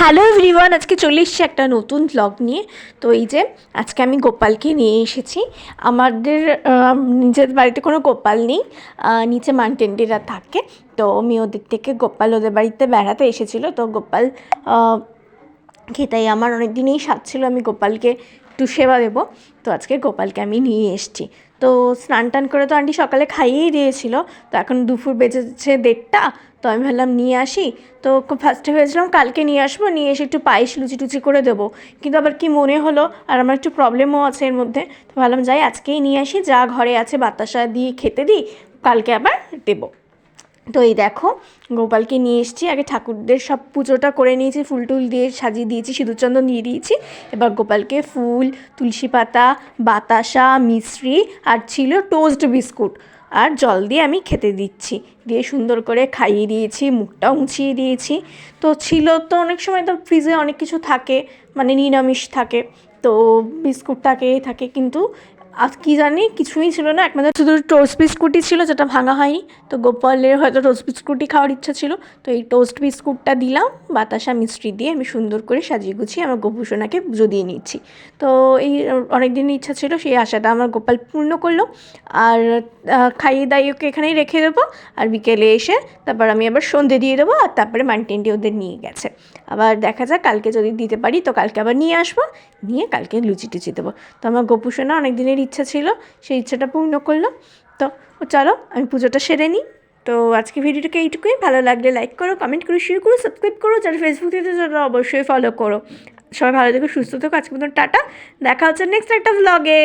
Hello everyone আজকে চলে এসেছি একটা নতুন ব্লগ নিয়ে। তো এই যে, আজকে আমি গোপালকে নিয়ে এসেছি। আমাদের নিজের বাড়িতে কোনো গোপাল নেই নিচে মানটেন্ডিরা থাকে। তো আমি ওদের থেকে গোপাল ওদের বাড়িতে বেড়াতে এসেছিল। তো গোপাল খেতাই আমার অনেক দিনেই স্বাদ ছিল, আমি গোপালকে একটু সেবা দেবো। তো আজকে গোপালকে আমি নিয়ে এসেছি। তো স্নান টান করে তো আন্টি সকালে খাইয়েই দিয়েছিল। তো এখন দুপুর বেজেছে দেড়টা। তো আমি ভাবলাম নিয়ে আসি। তো খুব ফার্স্টে ভেবেছিলাম কালকে নিয়ে আসব, নিয়ে এসে একটু পায়েস লুচি টুচি করে দেবো। কিন্তু আবার কি মনে হলো, আর আমার একটু প্রবলেমও আছে এর মধ্যে। তো ভাবলাম যাই আজকেই নিয়ে আসি, যা ঘরে আছে বাতাসা দিয়ে খেতে দিই, কালকে আবার দেবো। তো এই দেখো, গোপালকে নিয়ে এসেছি, আগে ঠাকুরদের সব পুজোটা করে নিয়েছি, ফুল টুল দিয়ে সাজিয়ে দিয়েছি, সিঁদুরচন্দন দিয়ে দিয়েছি। এবার গোপালকে ফুল, তুলসী পাতা, বাতাসা, মিশ্রি, আর ছিল টোস্ট বিস্কুট আর জল দিয়ে আমি খেতে দিচ্ছি। দিয়ে সুন্দর করে খাইয়ে দিয়েছি মুখটা মুছিয়ে দিয়েছি। তো ছিল তো অনেক সময় তো ফ্রিজে অনেক কিছু থাকে মানে নিরামিষ থাকে। তো বিস্কুটটা বিস্কুটটাকে থাকে, কিন্তু আর কী জানি কিছুই ছিল না, একমাত্র শুধু টোস্ট বিস্কুটই ছিল যেটা ভাঙা হয়নি। তো গোপালের হয়তো টোস্ট বিস্কুটই খাওয়ার ইচ্ছা ছিল। তো এই টোস্ট বিস্কুটটা দিলাম, বাতাসা মিষ্টি দিয়ে আমি সুন্দর করে সাজিয়ে গুছিয়ে আমার গোপুসোনাকে পুজো দিয়ে নিচ্ছি। তো এই অনেক দিনের ইচ্ছা ছিল, সেই আশাটা আমার গোপাল পূর্ণ করল। আর খাইয়ে দাইয়ে ওকে এখানেই রেখে দেবো। আর বিকেলে এসে তারপর আমি আবার সন্ধে দিয়ে দেবো, আর তারপরে মানটেনটি ওদের নিয়ে গেছে। আবার দেখা যাক, কালকে যদি দিতে পারি, তো কালকে আবার নিয়ে আসব। নিয়ে কালকে লুচি টুচি দেবো। তো আমার গোপুসোনা অনেক দিনের ইচ্ছা ছিল, সেই ইচ্ছাটা পূর্ণ করল। তো ও চলো, আমি পুজোটা সেরে নিই। তো আজকে ভিডিওটাকে এইটুকুই? ভালো লাগলে লাইক করো কমেন্ট করো শেয়ার করো সাবস্ক্রাইব করো। যারা ফেসবুক থেকে যারা অবশ্যই ফলো করো। সবাই ভালো থেকো, সুস্থ থেকো আজকে মতন টাটা। দেখা হচ্ছে নেক্সট একটা ব্লগে